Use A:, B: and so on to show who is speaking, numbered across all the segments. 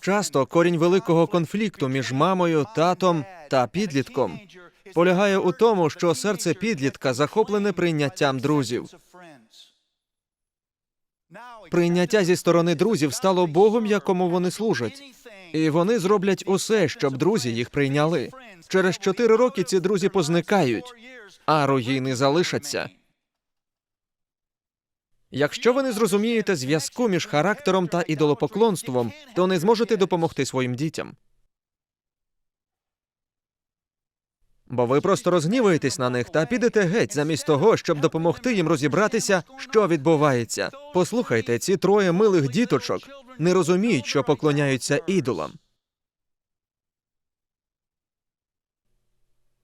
A: Часто корінь великого конфлікту між мамою, татом та підлітком полягає у тому, що серце підлітка захоплене прийняттям друзів. Прийняття зі сторони друзів стало Богом, якому вони служать. І вони зроблять усе, щоб друзі їх прийняли. Через чотири роки ці друзі позникають, а руїни залишаться. Якщо ви не зрозумієте зв'язку між характером та ідолопоклонством, то не зможете допомогти своїм дітям. Бо ви просто розгніваєтесь на них та підете геть замість того, щоб допомогти їм розібратися, що відбувається. Послухайте, ці троє милих діточок не розуміють, що поклоняються ідолам.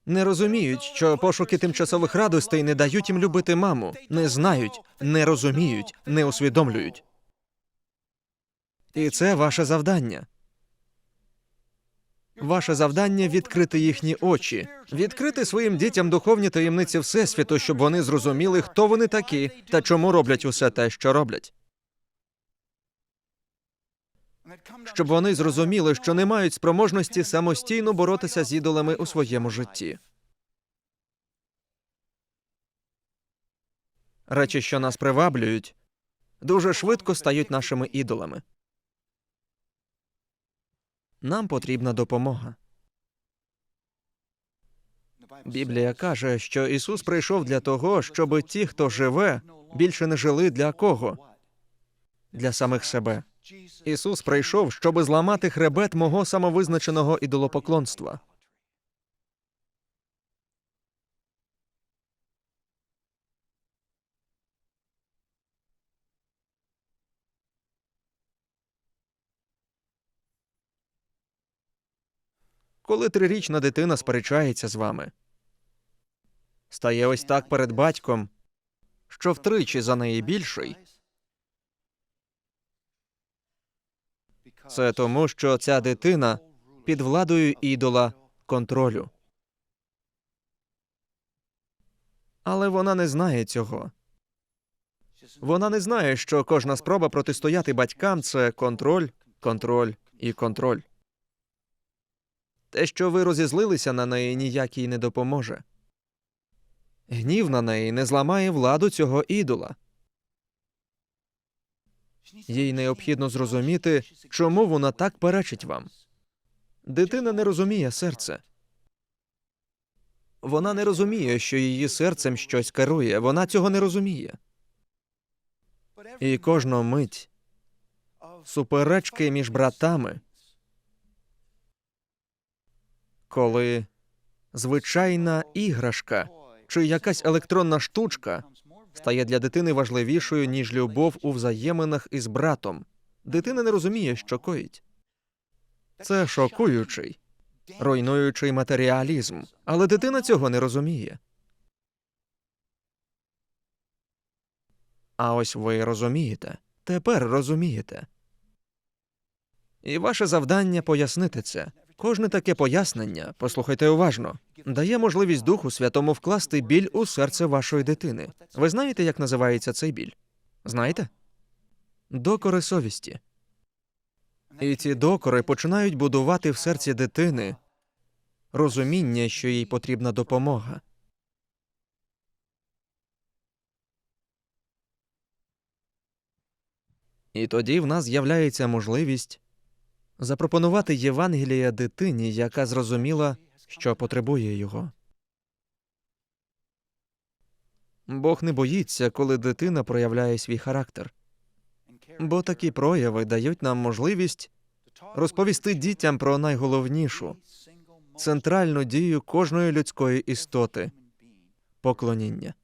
A: Не розуміють, що пошуки тимчасових радостей не дають їм любити маму, не знають, не розуміють, не усвідомлюють. І це ваше завдання. Ваше завдання відкрити їхні очі, відкрити своїм дітям духовні таємниці Всесвіту, щоб вони зрозуміли, хто вони такі та чому роблять усе те, що роблять. Щоб вони зрозуміли, що не мають спроможності самостійно боротися з ідолами у своєму житті. Речі, що нас приваблюють, дуже швидко стають нашими ідолами. Нам потрібна допомога. Біблія каже, що Ісус прийшов для того, щоб ті, хто живе, більше не жили для кого? Для самих себе. Ісус прийшов, щоб зламати хребет мого самовизначеного ідолопоклонства. Коли трирічна дитина сперечається з вами, стає ось так перед батьком, що втричі за неї більший. Це тому, що ця дитина під владою ідола контролю. Але вона не знає цього. Вона не знає, що кожна спроба протистояти батькам це контроль, контроль і контроль. Те, що ви розізлилися на неї, ніяк їй не допоможе. Гнів на неї не зламає владу цього ідола. Їй необхідно зрозуміти, чому вона так перечить вам. Дитина не розуміє серце. Вона не розуміє, що її серцем щось керує. Вона цього не розуміє. І кожну мить суперечки між братами, коли звичайна іграшка чи якась електронна штучка стає для дитини важливішою, ніж любов у взаєминах із братом. Дитина не розуміє, що коїть. Це шокуючий, руйнуючий матеріалізм, але дитина цього не розуміє. А ось ви розумієте. Тепер розумієте. І ваше завдання пояснити це. Кожне таке пояснення, послухайте уважно, дає можливість Духу Святому вкласти біль у серце вашої дитини. Ви знаєте, як називається цей біль? Знаєте? Докори совісті. І ці докори починають будувати в серці дитини розуміння, що їй потрібна допомога. І тоді в нас з'являється можливість запропонувати Євангелія дитині, яка зрозуміла, що потребує його. Бог не боїться, коли дитина проявляє свій характер, бо такі прояви дають нам можливість розповісти дітям про найголовнішу центральну дію кожної людської істоти поклоніння.